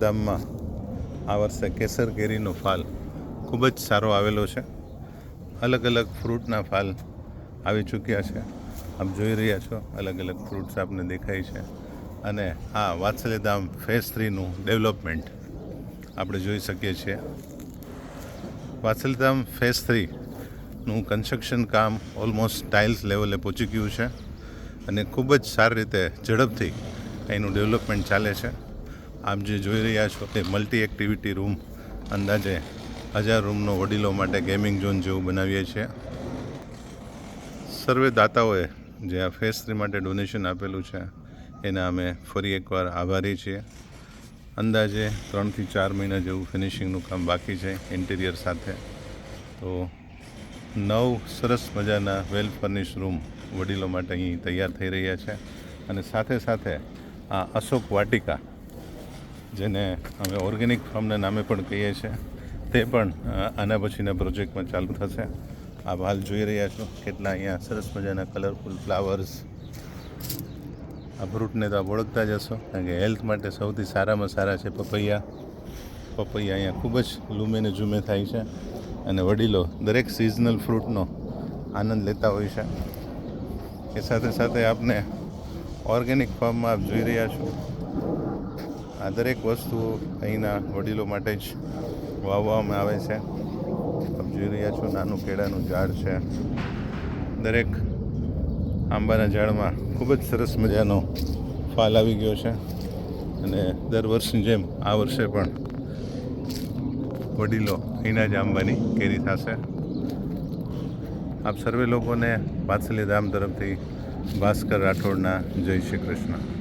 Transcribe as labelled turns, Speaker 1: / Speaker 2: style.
Speaker 1: ગામમાં આ વર્ષે કેસર કેરીનો ફાલ ખૂબ જ સારો આવેલો છે. અલગ અલગ ફ્રૂટના ફાલ આવી ચૂક્યા છે. આપ જોઈ રહ્યા છો, અલગ અલગ ફ્રૂટ્સ આપને દેખાય છે. અને આ વાત્સલ્યધામ ફેઝ થ્રીનું ડેવલપમેન્ટ આપણે જોઈ શકીએ છીએ. વાત્સલ્યધામ ફેઝ થ્રીનું કન્સ્ટ્રક્શન કામ ઓલમોસ્ટ ટાઇલ્સ લેવલે પહોંચી ગયું છે. અને ખૂબ જ સારી રીતે ઝડપથી એનું ડેવલપમેન્ટ ચાલે છે. આપ જે જોઈ રહ્યા છો તે મલ્ટી એક્ટિવિટી રૂમ અંદાજે હજાર રૂમનો વડીલો માટે ગેમિંગ ઝોન જેવું બનાવીએ છીએ. સર્વે દાતાઓએ જે આ ફેસ થ્રી માટે ડોનેશન આપેલું છે, એના અમે ફરી એકવાર આભારી છીએ. અંદાજે ત્રણથી ચાર મહિના જેવું ફિનિશિંગનું કામ બાકી છે ઇન્ટિરિયર સાથે. તો નવ સરસ મજાના વેલ ફર્નિશ રૂમ વડીલો માટે અહીં તૈયાર થઈ રહ્યા છે. અને સાથે સાથે આ અશોક વાટિકા જેને અમે ઓર્ગેનિક ફાર્મના નામે પણ કહીએ છીએ, તે પણ આના પછીના પ્રોજેક્ટમાં ચાલુ થશે. આપ હાલ જોઈ રહ્યા છો કેટલા અહીંયા સરસ મજાના કલરફુલ ફ્લાવર્સ આ ફ્રૂટને તો આપ ઓળખતા જ હશો, કારણ કે હેલ્થ માટે સૌથી સારામાં સારા છે પપૈયા. પપૈયા અહીંયા ખૂબ જ લૂમેને ઝૂમે થાય છે અને વડીલો દરેક સિઝનલ ફ્રૂટનો આનંદ લેતા હોય છે. એ સાથે સાથે આપને ઓર્ગેનિક ફાર્મમાં આપ જોઈ રહ્યા છો આ દરેક વસ્તુઓ અહીંના વડીલો માટે જ વાવવામાં આવે છે. આપ જોઈ રહ્યા છો, નાનું કેળાનું ઝાડ છે. દરેક આંબાના ઝાડમાં ખૂબ જ સરસ મજાનો ફાલ આવી ગયો છે. અને દર વર્ષની જેમ આ વર્ષે પણ વડીલો અહીંના જ આંબાની કેરી થશે. આપ સર્વે લોકોને વાત્સલ્ય ધામ તરફથી ભાસ્કર રાઠોડના જય શ્રી કૃષ્ણ.